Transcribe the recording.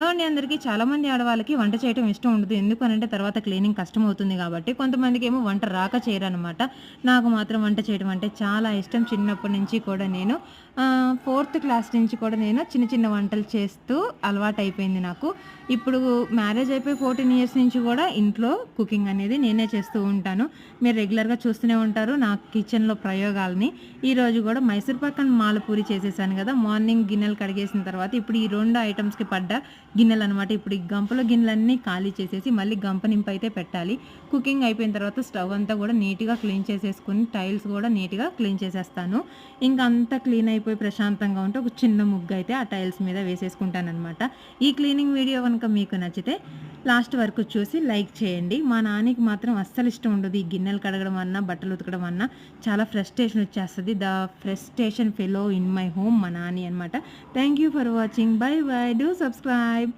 Hello అందరికీ చాలామంది ఆడవాళ్ళకి వంట చేయడం ఇష్టం ఉండదు. ఎందుకనంటే తర్వాత క్లీనింగ్ కష్టం అవుతుంది కాబట్టి కొంతమందికి ఏమో వంట రాక చేయరనమాట నాకు మాత్రం వంట చేయడం అంటే చాలా ఇష్టం. చిన్నప్పటి నుంచి కూడా నేను ఫోర్త్ క్లాస్ నుంచి కూడా నేను చిన్న చిన్న వంటలు చేస్తూ అలవాటు అయిపోయింది నాకు. ఇప్పుడు మ్యారేజ్ అయిపోయి ఫోర్టీన్ ఇయర్స్ నుంచి కూడా ఇంట్లో కుకింగ్ అనేది నేనే చేస్తూ ఉంటాను. మీరు రెగ్యులర్గా చూస్తూనే ఉంటారు నా కిచెన్లో ప్రయోగాలని. ఈరోజు కూడా మైసూర్ పక్కన మాలపూరి చేసేసాను కదా మార్నింగ్ గిన్నెలు కడిగేసిన తర్వాత ఇప్పుడు ఈ రెండు ఐటమ్స్కి పడ్డ గిన్నెలు అనమాట ఇప్పుడు ఈ గంపలో గిన్నెలన్నీ ఖాళీ చేసేసి మళ్ళీ గంప నింపు అయితే పెట్టాలి. కుకింగ్ అయిపోయిన తర్వాత స్టవ్ అంతా కూడా నీట్గా క్లీన్ చేసేసుకుని టైల్స్ కూడా నీట్గా క్లీన్ చేసేస్తాను. ఇంకా అంతా క్లీన్ అయిపోయి ప్రశాంతంగా ఉంటే ఒక చిన్న ముగ్గు అయితే ఆ టైల్స్ మీద వేసేసుకుంటానమాట ఈ క్లీనింగ్ వీడియో కనుక మీకు నచ్చితే లాస్ట్ వరకు చూసి లైక్ చేయండి. మా నాన్నకి మాత్రం అస్సలు ఇష్టం ఉండదు ఈ గిన్నెలు కడగడం అన్నా బట్టలు ఉతకడం అన్నా. చాలా ఫ్రస్ట్రేషన్ వచ్చేస్తుంది. The frustration fellow in my home మా నాని అనమాట thank you for watching. Bye bye. Do subscribe.